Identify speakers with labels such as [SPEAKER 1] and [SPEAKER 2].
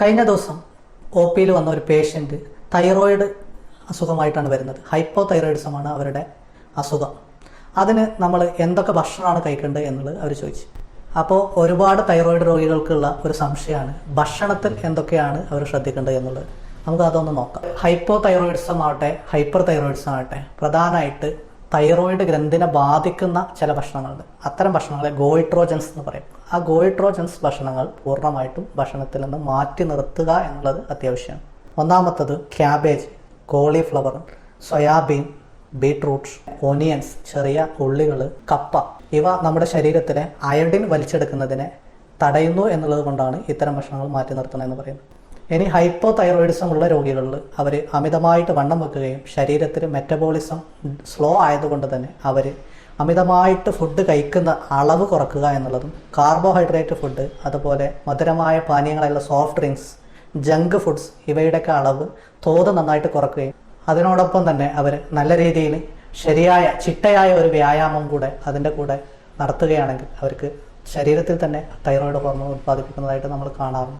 [SPEAKER 1] കഴിഞ്ഞ ദിവസം ഒ പിയിൽ വന്ന ഒരു പേഷ്യന്റ് തൈറോയിഡ് അസുഖമായിട്ടാണ് വരുന്നത്. ഹൈപ്പോ തൈറോയിഡിസമാണ് അവരുടെ അസുഖം. അതിന് നമ്മൾ എന്തൊക്കെ ഭക്ഷണമാണ് കഴിക്കേണ്ടത് എന്നുള്ളത് അവർ ചോദിച്ചു. അപ്പോൾ ഒരുപാട് തൈറോയിഡ് രോഗികൾക്കുള്ള ഒരു സംശയമാണ് ഭക്ഷണത്തിൽ എന്തൊക്കെയാണ് അവർ ശ്രദ്ധിക്കേണ്ടത് എന്നുള്ളത്. നമുക്ക് അതൊന്ന് നോക്കാം. ഹൈപ്പോ തൈറോയിഡിസം ആവട്ടെ ഹൈപ്പർ തൈറോയിഡിസം ആവട്ടെ പ്രധാനമായിട്ട് തൈറോയിഡ് ഗ്രന്ഥിനെ ബാധിക്കുന്ന ചില ഭക്ഷണങ്ങളുണ്ട്. അത്തരം ഭക്ഷണങ്ങളെ ഗോയിട്രോജൻസ് എന്ന് പറയും. ആ ഗോയിട്രോജൻസ് ഭക്ഷണങ്ങൾ പൂർണമായിട്ടും ഭക്ഷണത്തിൽ നിന്ന് മാറ്റി നിർത്തുക എന്നുള്ളത് അത്യാവശ്യമാണ്. ഒന്നാമത്തത് cabbage cauliflower soybean beetroot onions ചെറിയ ഉള്ളികൾ കപ്പ. ഇവ നമ്മുടെ ശരീരത്തിലെ അയഡിൻ വലിച്ചെടുക്കുന്നതിനെ തടയുന്നു എന്നുള്ളത് കൊണ്ടാണ് ഇത്തരം ഭക്ഷണങ്ങൾ മാറ്റി നിർത്തണമെന്ന് പറയുന്നത്. ഇനി ഹൈപ്പോ തൈറോയിഡിസം ഉള്ള രോഗികളിൽ അവർ അമിതമായിട്ട് വണ്ണം വെക്കുകയും ശരീരത്തിൽ മെറ്റബോളിസം സ്ലോ ആയതുകൊണ്ട് തന്നെ അവർ അമിതമായിട്ട് ഫുഡ് കഴിക്കുന്ന അളവ് കുറക്കുക എന്നുള്ളതും കാർബോഹൈഡ്രേറ്റ് ഫുഡ് അതുപോലെ മധുരമായ പാനീയങ്ങളായുള്ള സോഫ്റ്റ് ഡ്രിങ്ക്സ് ജങ്ക് ഫുഡ്സ് ഇവയുടെയൊക്കെ അളവ് തോത് നന്നായിട്ട് കുറക്കുകയും അതിനോടൊപ്പം തന്നെ അവർ നല്ല രീതിയിൽ ശരിയായ ചിട്ടയായ ഒരു വ്യായാമം കൂടെ അതിന്റെ കൂടെ നടത്തുകയാണെങ്കിൽ അവർക്ക് ശരീരത്തിൽ തന്നെ തൈറോയിഡ് ഹോർമോൺ ഉത്പാദിപ്പിക്കുന്നതായിട്ട് നമ്മൾ കാണാറുണ്ട്.